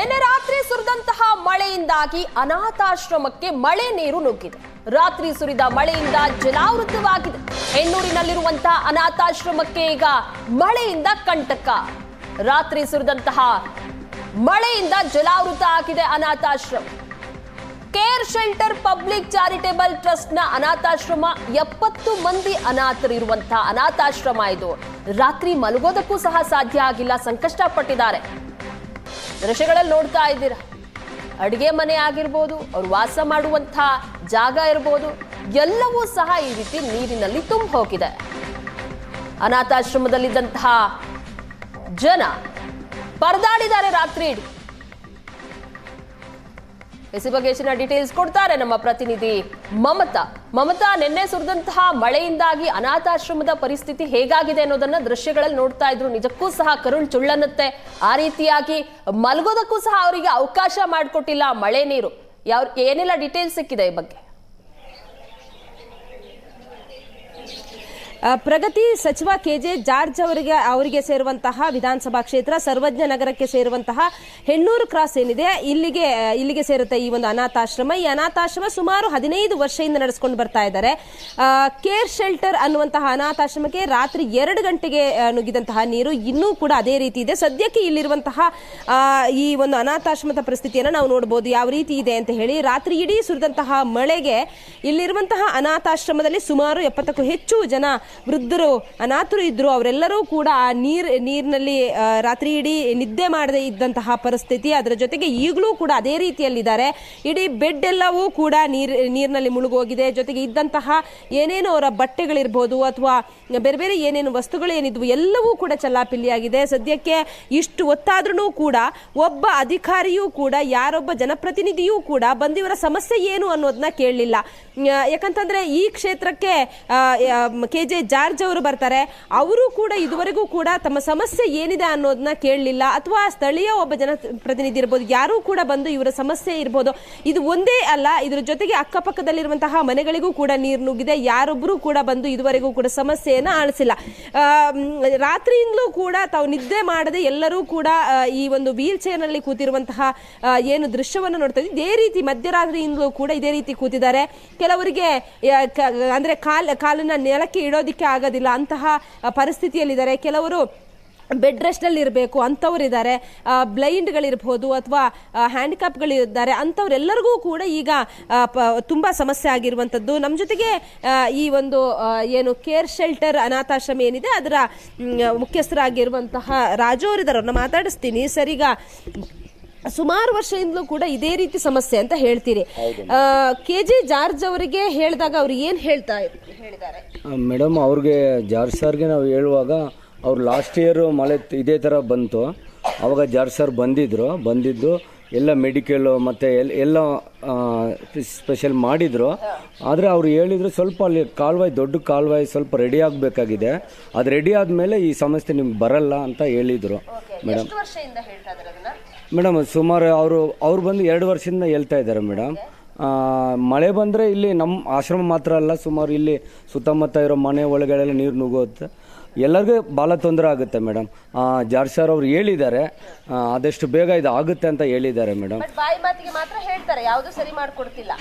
ನಿನ್ನೆ ರಾತ್ರಿ ಸುರಿದಂತಹ ಮಳೆಯಿಂದಾಗಿ ಅನಾಥಾಶ್ರಮಕ್ಕೆ ಮಳೆ ನೀರು ನುಗ್ಗಿದೆ. ರಾತ್ರಿ ಸುರಿದ ಮಳೆಯಿಂದ ಜಲಾವೃತವಾಗಿದೆ. ಹೆಣ್ಣೂರಿನಲ್ಲಿರುವಂತಹ ಅನಾಥಾಶ್ರಮಕ್ಕೆ ಈಗ ಮಳೆಯಿಂದ ಕಂಟಕ. ರಾತ್ರಿ ಸುರಿದಂತಹ ಮಳೆಯಿಂದ ಜಲಾವೃತ ಆಗಿದೆ ಅನಾಥಾಶ್ರಮ. ಕೇರ್ ಶೆಲ್ಟರ್, ಪಬ್ಲಿಕ್ ಚಾರಿಟೇಬಲ್ ಟ್ರಸ್ಟ್ನ ಅನಾಥಾಶ್ರಮ. ಎಪ್ಪತ್ತು ಮಂದಿ ಅನಾಥರಿರುವಂತಹ ಅನಾಥಾಶ್ರಮ ಇದು. ರಾತ್ರಿ ಮಲಗೋದಕ್ಕೂ ಸಹ ಸಾಧ್ಯ ಆಗಿಲ್ಲ ಸಂಕಷ್ಟ ಪಟ್ಟಿದ್ದಾರೆ ದೃಶ್ಯಗಳಲ್ಲಿ ನೋಡ್ತಾ ಇದ್ದೀರಾ? ಅಡುಗೆ ಮನೆ ಆಗಿರ್ಬೋದು, ಅವ್ರು ವಾಸ ಮಾಡುವಂತಹ ಜಾಗ ಇರ್ಬೋದು, ಎಲ್ಲವೂ ಸಹ ಈ ರೀತಿ ನೀರಿನಲ್ಲಿ ತುಂಬ ಹೋಗಿದೆ. ಅನಾಥಾಶ್ರಮದಲ್ಲಿದ್ದಂತಹ ಜನ ಪರದಾಡಿದ್ದಾರೆ ರಾತ್ರಿ ಇಡೀ. ಬಗ್ಗೆ ಹೆಚ್ಚಿನ ಡೀಟೇಲ್ಸ್ ಕೊಡ್ತಾರೆ ನಮ್ಮ ಪ್ರತಿನಿಧಿ ಮಮತಾ. ಮಮತಾ ನಿನ್ನೆ ಸುರಿದಂತಹ ಮಳೆಯಿಂದಾಗಿ ಅನಾಥಾಶ್ರಮದ ಪರಿಸ್ಥಿತಿ ಹೇಗಾಗಿದೆ ಅನ್ನೋದನ್ನ ದೃಶ್ಯಗಳಲ್ಲಿ ನೋಡ್ತಾ ಇದ್ರು. ನಿಜಕ್ಕೂ ಸಹ ಕರುಳ್ ಚುಳ್ಳನ್ನತ್ತೆ. ಆ ರೀತಿಯಾಗಿ ಮಲಗೋದಕ್ಕೂ ಸಹ ಅವರಿಗೆ ಅವಕಾಶ ಮಾಡಿಕೊಟ್ಟಿಲ್ಲ ಮಳೆ ನೀರು. ಯಾವ ಏನೆಲ್ಲ ಡೀಟೇಲ್ಸ್ ಸಿಕ್ಕಿದೆ ಈ ಬಗ್ಗೆ? ಪ್ರಗತಿ ಸಚಿವ ಕೆ ಜೆ ಜಾರ್ಜ್ ಅವರಿಗೆ ಅವರಿಗೆ ಸೇರುವಂತಹ ವಿಧಾನಸಭಾ ಕ್ಷೇತ್ರ, ಸರ್ವಜ್ಞ ನಗರಕ್ಕೆ ಸೇರುವಂತಹ ಹೆಣ್ಣೂರು ಕ್ರಾಸ್ ಏನಿದೆ, ಇಲ್ಲಿಗೆ ಇಲ್ಲಿಗೆ ಸೇರುತ್ತೆ ಈ ಒಂದು ಅನಾಥಾಶ್ರಮ. ಈ ಅನಾಥಾಶ್ರಮ ಸುಮಾರು ಹದಿನೈದು ವರ್ಷದಿಂದ ನಡೆಸ್ಕೊಂಡು ಬರ್ತಾ ಇದ್ದಾರೆ. ಕೇರ್ ಶೆಲ್ಟರ್ ಅನ್ನುವಂತಹ ಅನಾಥಾಶ್ರಮಕ್ಕೆ ರಾತ್ರಿ ಎರಡು ಗಂಟೆಗೆ ನುಗ್ಗಿದಂತಹ ನೀರು ಇನ್ನೂ ಕೂಡ ಅದೇ ರೀತಿ ಇದೆ. ಸದ್ಯಕ್ಕೆ ಇಲ್ಲಿರುವಂತಹ ಈ ಒಂದು ಅನಾಥಾಶ್ರಮದ ಪರಿಸ್ಥಿತಿಯನ್ನು ನಾವು ನೋಡಬಹುದು ಯಾವ ರೀತಿ ಇದೆ ಅಂತ ಹೇಳಿ ರಾತ್ರಿ ಇಡೀ ಸುರಿದಂತಹ ಮಳೆಗೆ ಇಲ್ಲಿರುವಂತಹ ಅನಾಥಾಶ್ರಮದಲ್ಲಿ ಸುಮಾರು ಎಪ್ಪತ್ತಕ್ಕೂ ಹೆಚ್ಚು ಜನ ವೃದ್ಧರು, ಅನಾಥರು ಇದ್ದರು ಅವರೆಲ್ಲರೂ ಕೂಡ ಆ ನೀರು, ನೀರಿನಲ್ಲಿ ರಾತ್ರಿ ಇಡೀ ನಿದ್ದೆ ಮಾಡದೇ ಇದ್ದಂತಹ ಪರಿಸ್ಥಿತಿ. ಅದರ ಜೊತೆಗೆ ಈಗಲೂ ಕೂಡ ಅದೇ ರೀತಿಯಲ್ಲಿದ್ದಾರೆ. ಇಡೀ ಬೆಡ್ ಎಲ್ಲವೂ ಕೂಡ ನೀರು, ನೀರಿನಲ್ಲಿ ಮುಳುಗೋಗಿದೆ. ಜೊತೆಗೆ ಇದ್ದಂತಹ ಏನೇನು ಅವರ ಬಟ್ಟೆಗಳಿರ್ಬೋದು ಅಥವಾ ಬೇರೆ ಬೇರೆ ಏನೇನು ವಸ್ತುಗಳು ಏನಿದ್ವು ಎಲ್ಲವೂ ಕೂಡ ಚಲ್ಲಾಪಿಲ್ಲಿಯಾಗಿದೆ. ಸದ್ಯಕ್ಕೆ ಇಷ್ಟು ಹೊತ್ತಾದ್ರೂ ಕೂಡ ಒಬ್ಬ ಅಧಿಕಾರಿಯೂ ಕೂಡ, ಯಾರೊಬ್ಬ ಜನಪ್ರತಿನಿಧಿಯೂ ಕೂಡ ಬಂದಿವರ ಸಮಸ್ಯೆ ಏನು ಅನ್ನೋದನ್ನ ಕೇಳಲಿಲ್ಲ. ಯಾಕಂತಂದ್ರೆ ಈ ಕ್ಷೇತ್ರಕ್ಕೆ ಕೆ ಜೆ ಜಾರ್ಜ್ ಅವರು ಬರ್ತಾರೆ, ಅವರು ಕೂಡ ಇದುವರೆಗೂ ಕೂಡ ತಮ್ಮ ಸಮಸ್ಯೆ ಏನಿದೆ ಅನ್ನೋದನ್ನ ಕೇಳಲಿಲ್ಲ. ಅಥವಾ ಸ್ಥಳೀಯ ಒಬ್ಬ ಜನಪ್ರತಿನಿಧಿ ಇರ್ಬೋದು, ಯಾರೂ ಕೂಡ ಬಂದು ಇವರ ಸಮಸ್ಯೆ ಇರ್ಬೋದು, ಇದು ಒಂದೇ ಅಲ್ಲ, ಇದ್ರ ಜೊತೆಗೆ ಅಕ್ಕಪಕ್ಕದಲ್ಲಿರುವಂತಹ ಮನೆಗಳಿಗೂ ಕೂಡ ನೀರು ನುಗ್ಗಿದೆ ಯಾರೊಬ್ಬರು ಕೂಡ ಬಂದು ಇದುವರೆಗೂ ಕೂಡ ಸಮಸ್ಯೆಯನ್ನು ಆಳಿಸಿಲ್ಲ. ರಾತ್ರಿಯಿಂದಲೂ ಕೂಡ ತಾವು ನಿದ್ದೆ ಮಾಡದೆ ಎಲ್ಲರೂ ಕೂಡ ಈ ಒಂದು ವೀಲ್ ಚೇರ್ನಲ್ಲಿ ಕೂತಿರುವಂತಹ ಏನು ದೃಶ್ಯವನ್ನು ನೋಡ್ತಾ ಇದ್ದೀವಿ ಇದೇ ರೀತಿ ಮಧ್ಯರಾತ್ರಿಯಿಂದಲೂ ಕೂಡ ಇದೇ ರೀತಿ ಕೂತಿದ್ದಾರೆ. ಕೆಲವರಿಗೆ ಅಂದ್ರೆ ಕಾಲ್, ಕಾಲನ್ನ ನೆಲಕ್ಕೆ ಇಡೋದಿಕ್ಕೆ ಆಗೋದಿಲ್ಲ. ಅಂತಹ ಪರಿಸ್ಥಿತಿಯಲ್ಲಿದ್ದಾರೆ. ಕೆಲವರು ಬೆಡ್ ರೆಸ್ಟಲ್ಲಿ ಇರಬೇಕು ಅಂಥವ್ರಿದ್ದಾರೆ ಬ್ಲೈಂಡ್ಗಳಿರ್ಬೋದು ಅಥವಾ ಹ್ಯಾಂಡಿಕ್ಯಾಪ್ಗಳಿದ್ದಾರೆ ಅಂಥವ್ರೆಲ್ಲರಿಗೂ ಕೂಡ ಈಗ ಪ- ತುಂಬ ಸಮಸ್ಯೆ ಆಗಿರುವಂಥದ್ದು. ನಮ್ಮ ಜೊತೆಗೆ ಈ ಒಂದು ಏನು ಕೇರ್ ಶೆಲ್ಟರ್ ಅನಾಥಾಶ್ರಮ ಏನಿದೆ, ಅದರ ಮುಖ್ಯಸ್ಥರಾಗಿರುವಂತಹ ರಾಜು ಅವರಿದ್ದಾರೆ. ಅವ್ರನ್ನ ಮಾತಾಡಿಸ್ತೀನಿ. ಸರ್, ಈಗ ಸುಮಾರು ವರ್ಷದಿಂದಲೂ ಕೂಡ ಇದೇ ರೀತಿ ಸಮಸ್ಯೆ ಅಂತ ಹೇಳ್ತೀರಿ. ಕೆ ಜಿ ಜಾರ್ಜ್ ಅವರಿಗೆ ಹೇಳಿದಾಗ ಅವ್ರು ಏನು ಹೇಳ್ತಾ ಹೇಳಿದ್ದಾರೆ? ಮೇಡಮ್ ಅವ್ರಿಗೆ ಜಾರ್ಜ್ ಸರ್ಗೆ ನಾವು ಹೇಳುವಾಗ ಅವ್ರು ಲಾಸ್ಟ್ ಇಯರ್ ಮಳೆ ಇದೇ ಥರ ಬಂತು. ಅವಾಗ ಜಾರ್ಜ್ ಸರ್ ಬಂದಿದ್ರು ಬಂದಿದ್ದು ಎಲ್ಲ ಮೆಡಿಕಲ್ ಮತ್ತು ಎಲ್ ಎಲ್ಲ ಸ್ಪೆಷಲ್ ಮಾಡಿದರು. ಆದರೆ ಅವ್ರು ಹೇಳಿದ್ರು ಸ್ವಲ್ಪ ಅಲ್ಲಿ ಕಾಲ್ವಾಯ್ ದೊಡ್ಡ ಕಾಲ್ವಾಯ್ ಸ್ವಲ್ಪ ರೆಡಿ ಆಗಬೇಕಾಗಿದೆ. ಅದು ರೆಡಿ ಆದಮೇಲೆ ಈ ಸಮಸ್ಯೆ ನಿಮ್ಗೆ ಬರಲ್ಲ ಅಂತ ಹೇಳಿದರು. ಮೇಡಮ್. ಮೇಡಮ್ ಸುಮಾರು ಅವರು ಅವ್ರು ಬಂದು ಎರಡು ವರ್ಷದಿಂದ ಹೇಳ್ತಾ ಇದ್ದಾರೆ ಮೇಡಮ್. ಮಳೆ ಬಂದರೆ ಇಲ್ಲಿ ನಮ್ಮ ಆಶ್ರಮ ಮಾತ್ರ ಅಲ್ಲ ಸುಮಾರು ಇಲ್ಲಿ ಸುತ್ತಮುತ್ತ ಇರೋ ಮನೆ ಒಳಗಡೆಲ್ಲ ನೀರು ನುಗ್ಗುತ್ತೆ. ಎಲ್ಲರಿಗೂ ಭಾಳ ತೊಂದರೆ ಆಗುತ್ತೆ ಮೇಡಮ್. ಜಾರ್ ಸರ್ ಅವ್ರು ಹೇಳಿದ್ದಾರೆ. ಆದಷ್ಟು ಬೇಗ ಇದು ಆಗುತ್ತೆ ಅಂತ ಹೇಳಿದ್ದಾರೆ ಮೇಡಮ್.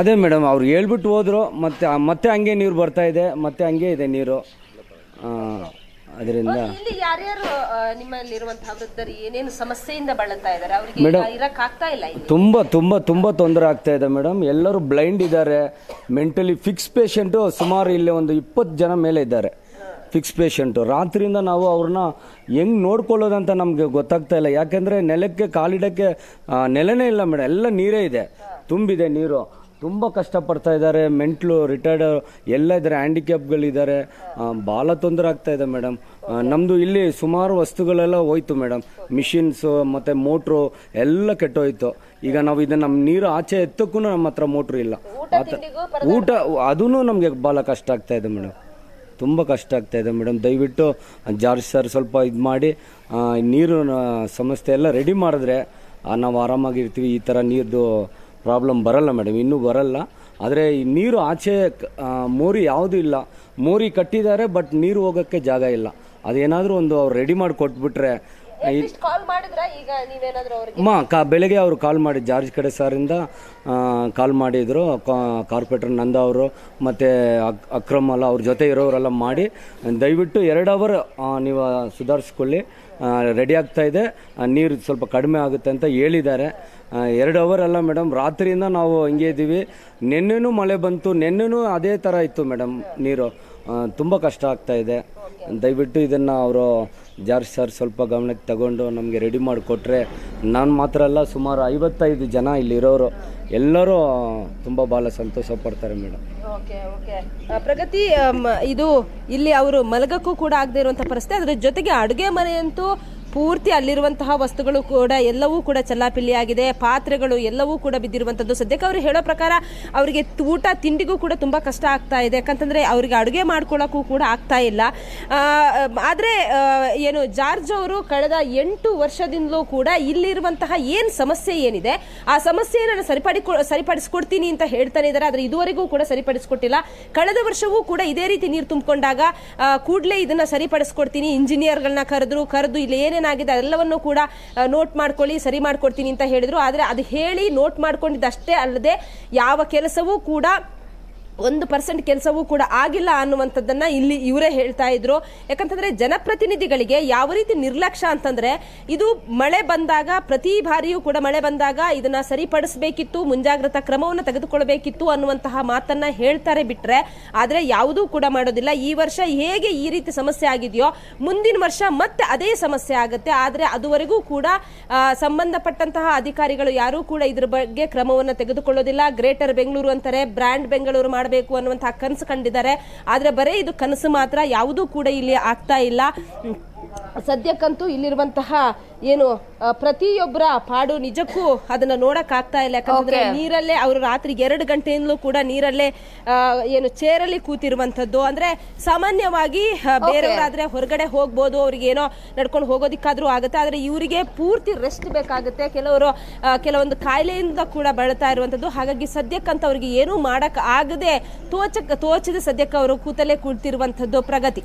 ಅದೇ ಮೇಡಮ್ ಅವ್ರು ಹೇಳ್ಬಿಟ್ಟು ಹೋದ್ರು ಮತ್ತೆ ಮತ್ತೆ ಹಂಗೆ ನೀರು ಬರ್ತಾ ಇದೆ ಮತ್ತೆ ಹಂಗೆ ಇದೆ ನೀರು. ಅದರಿಂದ ಇಲ್ಲಿ ಯಾರ್ಯಾರು ನಿಮ್ಮಲ್ಲಿರುವಂತಹ ವೃದ್ಧರು ಏನೇನು ಸಮಸ್ಯೆಯಿಂದ ಬಳಲ್ತಾ ಇದ್ದಾರೆ? ಅವರಿಗೆ ಇರಕ್ ಆಗ್ತಾ ಇಲ್ಲ ಇಲ್ಲಿ? ತುಂಬ ತುಂಬ ತುಂಬ ತೊಂದರೆ ಆಗ್ತಾ ಇದೆ ಮೇಡಮ್. ಎಲ್ಲರೂ ಬ್ಲೈಂಡ್ ಇದ್ದಾರೆ. ಮೆಂಟಲಿ ಫಿಕ್ಸ್ ಪೇಷಂಟು ಸುಮಾರು ಇಲ್ಲಿ ಒಂದು ಇಪ್ಪತ್ತು ಜನ ಮೇಲೆ ಇದ್ದಾರೆ. ಫಿಕ್ಸ್ ಪೇಷಂಟು ರಾತ್ರಿಯಿಂದ ನಾವು ಅವ್ರನ್ನ ಹೆಂಗ್ ನೋಡ್ಕೊಳ್ಳೋದಂತ ನಮಗೆ ಗೊತ್ತಾಗ್ತಾ ಇಲ್ಲ. ಯಾಕೆಂದರೆ ನೆಲಕ್ಕೆ ಕಾಲಿಡಕ್ಕೆ ನೆಲನೇ ಇಲ್ಲ ಮೇಡಮ್. ಎಲ್ಲ ನೀರೇ ಇದೆ. ತುಂಬಿದೆ ನೀರು. ತುಂಬ ಕಷ್ಟಪಡ್ತಾ ಇದ್ದಾರೆ. ಮೆಂಟ್ಲು ರಿಟೈರ್ಡ್ ಎಲ್ಲ ಇದ್ದಾರೆ. ಹ್ಯಾಂಡಿಕ್ಯಾಪ್ಗಳಿದ್ದಾರೆ ಭಾಳ ತೊಂದರೆ ಆಗ್ತಾ ಇದೆ ಮೇಡಮ್. ನಮ್ಮದು ಇಲ್ಲಿ ಸುಮಾರು ವಸ್ತುಗಳೆಲ್ಲ ಹೋಯ್ತು ಮೇಡಮ್. ಮಿಷಿನ್ಸು ಮತ್ತು ಮೋಟ್ರು ಎಲ್ಲ ಕೆಟ್ಟೋಯ್ತು. ಈಗ ನಾವು ಇದನ್ನು ನಮ್ಮ ನೀರು ಆಚೆ ಎತ್ತಕ್ಕೂ ನಮ್ಮ ಹತ್ರ ಮೋಟ್ರು ಇಲ್ಲ. ಊಟ ಅದೂ ನಮಗೆ ಭಾಳ ಕಷ್ಟ ಆಗ್ತಾ ಇದೆ ಮೇಡಮ್. ತುಂಬ ಕಷ್ಟ ಆಗ್ತಾ ಇದೆ ಮೇಡಮ್. ದಯವಿಟ್ಟು ಜಾರ್ಜ್ ಸರ್ ಸ್ವಲ್ಪ ಇದು ಮಾಡಿ ನೀರು ಸಮಸ್ಯೆ ಎಲ್ಲ ರೆಡಿ ಮಾಡಿದ್ರೆ ನಾವು ಆರಾಮಾಗಿರ್ತೀವಿ. ಈ ಥರ ನೀರ್ದು ಪ್ರಾಬ್ಲಮ್ ಬರಲ್ಲ ಮೇಡಮ್ ಇನ್ನೂ ಬರಲ್ಲ. ಆದರೆ ಈ ನೀರು ಆಚೆ ಮೋರಿ ಯಾವುದೂ ಇಲ್ಲ. ಮೋರಿ ಕಟ್ಟಿದ್ದಾರೆ ಬಟ್ ನೀರು ಹೋಗೋಕ್ಕೆ ಜಾಗ ಇಲ್ಲ. ಅದೇನಾದರೂ ಒಂದು ಅವ್ರು ರೆಡಿ ಮಾಡಿ ಕೊಟ್ಬಿಟ್ರೆ ಕಾಲ್ ಮಾಡಿದ್ರ? ಈಗ ನೀವೇನಾದ್ರೂ ಅವ್ರಿಗೆ ಅಮ್ಮ ಕಾ ಬೆಳಗ್ಗೆ ಅವರು ಕಾಲ್ ಮಾಡಿ ಜಾರ್ಜ್ ಕಡೆ ಸಾರಿಂದ ಕಾಲ್ ಮಾಡಿದರು ಕಾರ್ಪೊರೇಟರ್ ನಂದ ಅವರು ಮತ್ತು ಅಕ್ರಮ್ ಅಲ್ಲ ಅವ್ರ ಜೊತೆ ಇರೋರೆಲ್ಲ ಮಾಡಿ ದಯವಿಟ್ಟು ಎರಡು ಅವರ್ ನೀವು ಸುಧಾರಿಸ್ಕೊಳ್ಳಿ. ರೆಡಿ ಆಗ್ತಾ ಇದೆ. ನೀರು ಸ್ವಲ್ಪ ಕಡಿಮೆ ಆಗುತ್ತೆ ಅಂತ ಹೇಳಿದ್ದಾರೆ. ಎರಡು ಅವರ್ ಅಲ್ಲ ಮೇಡಮ್ ರಾತ್ರಿಯಿಂದ ನಾವು ಹಿಂಗೆ ಇದ್ದೀವಿ. ನಿನ್ನೆನೂ ಮಳೆ ಬಂತು. ನಿನ್ನೆನೂ ಅದೇ ಥರ ಇತ್ತು ಮೇಡಮ್ ನೀರು. ತುಂಬ ಕಷ್ಟ ಆಗ್ತಾ ಇದೆ. ದಯವಿಟ್ಟು ಇದನ್ನು ಅವರು ಜಾರ್ಜ್ ಸರ್ ಸ್ವಲ್ಪ ಗಮನಕ್ಕೆ ತಗೊಂಡು ನಮಗೆ ರೆಡಿ ಮಾಡಿಕೊಟ್ರೆ. ನಾನು ಮಾತ್ರ ಅಲ್ಲ, ಸುಮಾರು ಐವತ್ತೈದು ಜನ ಇಲ್ಲಿರೋರು. ಎಲ್ಲರೂ ತುಂಬ ಭಾಳ ಸಂತೋಷ ಪಡ್ತಾರೆ ಮೇಡಮ್ ಓಕೆ ಓಕೆ. ಪ್ರಗತಿ ಇದು ಇಲ್ಲಿ ಅವರು ಮಲಗಕ್ಕೂ ಕೂಡ ಆಗದೆ ಇರುವಂತ ಪರಿಸ್ಥಿತಿ. ಅದರ ಜೊತೆಗೆ ಅಡುಗೆ ಮನೆಯಂತೂ ಪೂರ್ತಿ ಅಲ್ಲಿರುವಂತಹ ವಸ್ತುಗಳು ಕೂಡ ಎಲ್ಲವೂ ಕೂಡ ಚಲ್ಲಾಪಿಲ್ಲಿಯಾಗಿದೆ. ಪಾತ್ರೆಗಳು ಎಲ್ಲವೂ ಕೂಡ ಬಿದ್ದಿರುವಂಥದ್ದು ಸದ್ಯಕ್ಕೆ ಅವರು ಹೇಳೋ ಪ್ರಕಾರ ಅವರಿಗೆ ಊಟ ತಿಂಡಿಗೂ ಕೂಡ ತುಂಬ ಕಷ್ಟ ಆಗ್ತಾ ಇದೆ. ಯಾಕಂತಂದರೆ ಅವರಿಗೆ ಅಡುಗೆ ಮಾಡ್ಕೊಳ್ಳೋಕ್ಕೂ ಕೂಡ ಆಗ್ತಾ ಇಲ್ಲ. ಆದರೆ ಏನು ಜಾರ್ಜ್ ಅವರು ಕಳೆದ ಎಂಟು ವರ್ಷದಿಂದಲೂ ಕೂಡ ಇಲ್ಲಿರುವಂತಹ ಏನು ಸಮಸ್ಯೆ ಏನಿದೆ, ಆ ಸಮಸ್ಯೆಯನ್ನು ಸರಿಪಡಿಕೊ, ಸರಿಪಡಿಸ್ಕೊಡ್ತೀನಿ ಅಂತ ಹೇಳ್ತಾನೆ ಇದ್ದಾರೆ. ಆದರೆ ಇದುವರೆಗೂ ಕೂಡ ಸರಿಪಡಿಸ್ಕೊಟ್ಟಿಲ್ಲ. ಕಳೆದ ವರ್ಷವೂ ಕೂಡ ಇದೇ ರೀತಿ ನೀರು ತುಂಬಿಕೊಂಡಾಗ ಕೂಡಲೇ ಇದನ್ನು ಸರಿಪಡಿಸ್ಕೊಡ್ತೀನಿ. ಇಂಜಿನಿಯರ್ಗಳನ್ನ ಕರೆದ್ರು, ಕರೆದು ಇಲ್ಲಿ ಏನೇನಾಗಿದೆ ಅದೆಲ್ಲವನ್ನು ಕೂಡ ನೋಟ್ ಮಾಡ್ಕೊಳ್ಳಿ, ಸರಿ ಮಾಡ್ಕೊಡ್ತೀನಿ ಅಂತ ಹೇಳಿದ್ರು. ಆದರೆ ಅದು ಹೇಳಿ ನೋಟ್ ಮಾಡ್ಕೊಂಡಿದ್ದಷ್ಟೇ ಅಲ್ಲದೆ ಯಾವ ಕೆಲಸವೂ ಕೂಡ ಒಂದು ಪರ್ಸೆಂಟ್ ಕೆಲಸವೂ ಕೂಡ ಆಗಿಲ್ಲ ಅನ್ನುವಂಥದ್ದನ್ನ ಇಲ್ಲಿ ಇವರೇ ಹೇಳ್ತಾ ಇದ್ರು. ಯಾಕಂತಂದ್ರೆ ಜನಪ್ರತಿನಿಧಿಗಳಿಗೆ ಯಾವ ರೀತಿ ನಿರ್ಲಕ್ಷ್ಯ ಅಂತಂದ್ರೆ, ಇದು ಮಳೆ ಬಂದಾಗ, ಪ್ರತಿ ಬಾರಿಯೂ ಕೂಡ ಮಳೆ ಬಂದಾಗ ಇದನ್ನ ಸರಿಪಡಿಸಬೇಕಿತ್ತು, ಮುಂಜಾಗ್ರತಾ ಕ್ರಮವನ್ನು ತೆಗೆದುಕೊಳ್ಬೇಕಿತ್ತು ಅನ್ನುವಂತಹ ಮಾತನ್ನ ಹೇಳ್ತಾರೆ ಬಿಟ್ರೆ, ಆದ್ರೆ ಯಾವುದೂ ಕೂಡ ಮಾಡೋದಿಲ್ಲ. ಈ ವರ್ಷ ಹೇಗೆ ಈ ರೀತಿ ಸಮಸ್ಯೆ ಆಗಿದೆಯೋ, ಮುಂದಿನ ವರ್ಷ ಮತ್ತೆ ಅದೇ ಸಮಸ್ಯೆ ಆಗುತ್ತೆ. ಆದ್ರೆ ಅದುವರೆಗೂ ಕೂಡ ಸಂಬಂಧಪಟ್ಟಂತಹ ಅಧಿಕಾರಿಗಳು ಯಾರೂ ಕೂಡ ಇದ್ರ ಬಗ್ಗೆ ಕ್ರಮವನ್ನು ತೆಗೆದುಕೊಳ್ಳೋದಿಲ್ಲ. ಗ್ರೇಟರ್ ಬೆಂಗಳೂರು ಅಂತಾರೆ, ಬ್ರ್ಯಾಂಡ್ ಬೆಂಗಳೂರು ಮಾಡಬೇಕು ಅನ್ನುವಂತಹ ಕನಸು ಕಂಡಿದ್ದಾರೆ ಆದರೆ ಬರೀ ಇದು ಕನಸು ಮಾತ್ರ ಯಾವುದೂ ಕೂಡ ಇಲ್ಲಿ ಆಗ್ತಾ ಇಲ್ಲ. ಸದ್ಯಕ್ಕಂತೂ ಇಲ್ಲಿರುವಂತಹ ಏನು ಪ್ರತಿಯೊಬ್ಬರ ಪಾಡು ನಿಜಕ್ಕೂ ಅದನ್ನ ನೋಡಕ್ ಆಗ್ತಾ ಇಲ್ಲ ಯಾಕಂದ್ರೆ ನೀರಲ್ಲೇ ಅವರು ರಾತ್ರಿ ಎರಡು ಗಂಟೆಯಿಂದಲೂ ಕೂಡ ನೀರಲ್ಲೇ ಏನು ಚೇರಲ್ಲಿ ಕೂತಿರುವಂತದ್ದು ಅಂದ್ರೆ ಸಾಮಾನ್ಯವಾಗಿ ಬೇರೆಯವರಾದ್ರೆ ಹೊರಗಡೆ ಹೋಗ್ಬೋದು ಅವ್ರಿಗೆ ಏನೋ ನಡ್ಕೊಂಡು ಹೋಗೋದಿಕ್ಕಾದ್ರೂ ಆಗುತ್ತೆ. ಆದ್ರೆ ಇವರಿಗೆ ಪೂರ್ತಿ ರೆಸ್ಟ್ ಬೇಕಾಗುತ್ತೆ. ಕೆಲವರು ಕೆಲವೊಂದು ಕಾಯಿಲೆಯಿಂದ ಕೂಡ ಬಳತಾ ಇರುವಂತದ್ದು ಹಾಗಾಗಿ ಸದ್ಯಕ್ಕಂತ ಅವ್ರಿಗೆ ಏನೂ ಮಾಡಕ್ ಆಗದೆ ತೋಚಕ್ ತೋಚದೆ ಸದ್ಯಕ್ಕೆ ಅವರು ಕೂತಲ್ಲೇ ಕೂತಿರುವಂಥದ್ದು ಪ್ರಗತಿ.